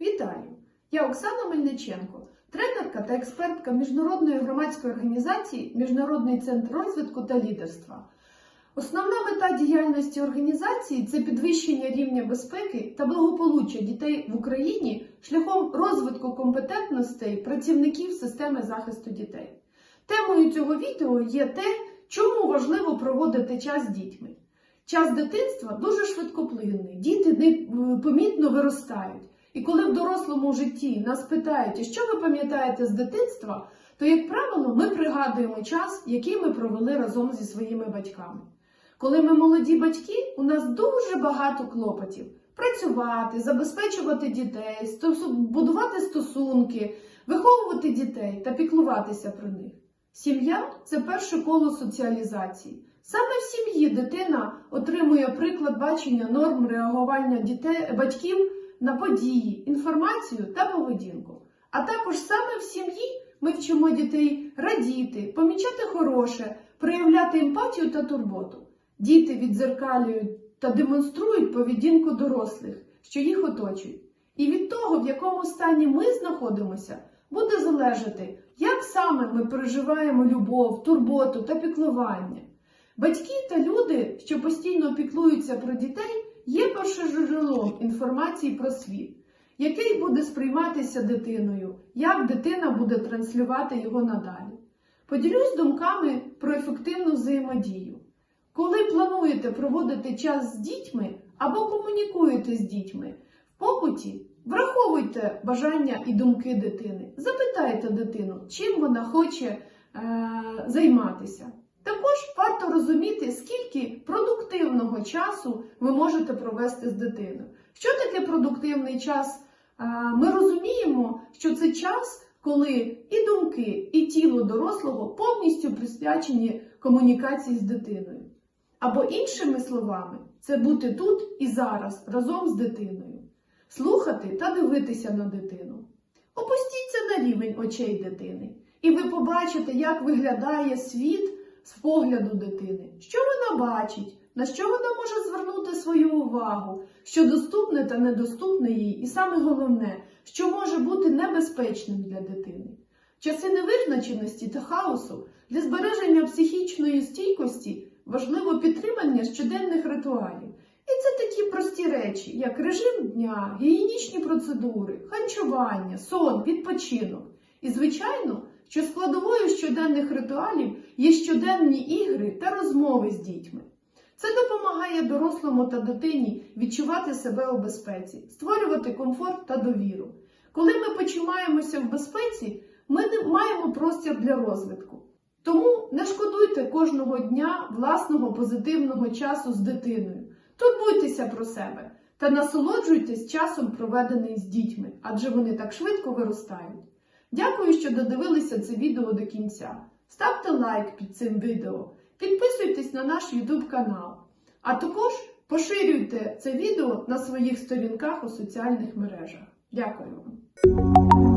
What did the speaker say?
Вітаю! Я Оксана Мельниченко, тренерка та експертка міжнародної громадської організації Міжнародний центр розвитку та лідерства. Основна мета діяльності організації це підвищення рівня безпеки та благополуччя дітей в Україні шляхом розвитку компетентностей працівників системи захисту дітей. Темою цього відео є те, чому важливо проводити час з дітьми. Час дитинства дуже швидкоплинний, діти непомітно виростають. І коли в дорослому житті нас питають, що ви пам'ятаєте з дитинства, то, як правило, ми пригадуємо час, який ми провели разом зі своїми батьками. Коли ми молоді батьки, у нас дуже багато клопотів: працювати, забезпечувати дітей, будувати стосунки, виховувати дітей та піклуватися про них. Сім'я це перше коло соціалізації. Саме в сім'ї дитина отримує приклад бачення норм реагування дітей, батьків на події, інформацію та поведінку. А також саме в сім'ї ми вчимо дітей радіти, помічати хороше, проявляти емпатію та турботу. Діти відзеркалюють та демонструють поведінку дорослих, що їх оточують. І від того, в якому стані ми знаходимося, буде залежати, як саме ми переживаємо любов, турботу та піклування. Батьки та люди, що постійно піклуються про дітей, є першоджерелом інформації про світ, який буде сприйматися дитиною, як дитина буде транслювати його надалі. Поділюсь думками про ефективну взаємодію. Коли плануєте проводити час з дітьми або комунікуєте з дітьми в побуті, враховуйте бажання і думки дитини. Запитайте дитину, чим вона хоче е, займатися. Також варто розуміти, скільки продуктивного часу ви можете провести з дитиною. Що таке продуктивний час? Ми розуміємо, що це час, коли і думки, і тіло дорослого повністю присвячені комунікації з дитиною. Або іншими словами, це бути тут і зараз разом з дитиною, слухати та дивитися на дитину. Опустіться на рівень очей дитини, і ви побачите, як виглядає світ з погляду дитини, що вона бачить, на що вона може звернути свою увагу, що доступне та недоступне їй, і саме головне, що може бути небезпечним для дитини. Часи невизначеності та хаосу для збереження психічної стійкості важливо підтримання щоденних ритуалів. І це такі прості речі, як режим дня, гігієнічні процедури, харчування, сон, відпочинок. І, звичайно, що складовою щоденних ритуалів є щоденні ігри та розмови з дітьми. Це допомагає дорослому та дитині відчувати себе у безпеці, створювати комфорт та довіру. Коли ми почуваємося в безпеці, ми не маємо простір для розвитку. Тому не шкодуйте кожного дня власного позитивного часу з дитиною. Турбуйтеся про себе та насолоджуйтесь часом, проведеним з дітьми, адже вони так швидко виростають. Дякую, що додивилися це відео до кінця. Ставте лайк під цим відео, підписуйтесь на наш YouTube канал, а також поширюйте це відео на своїх сторінках у соціальних мережах. Дякую вам!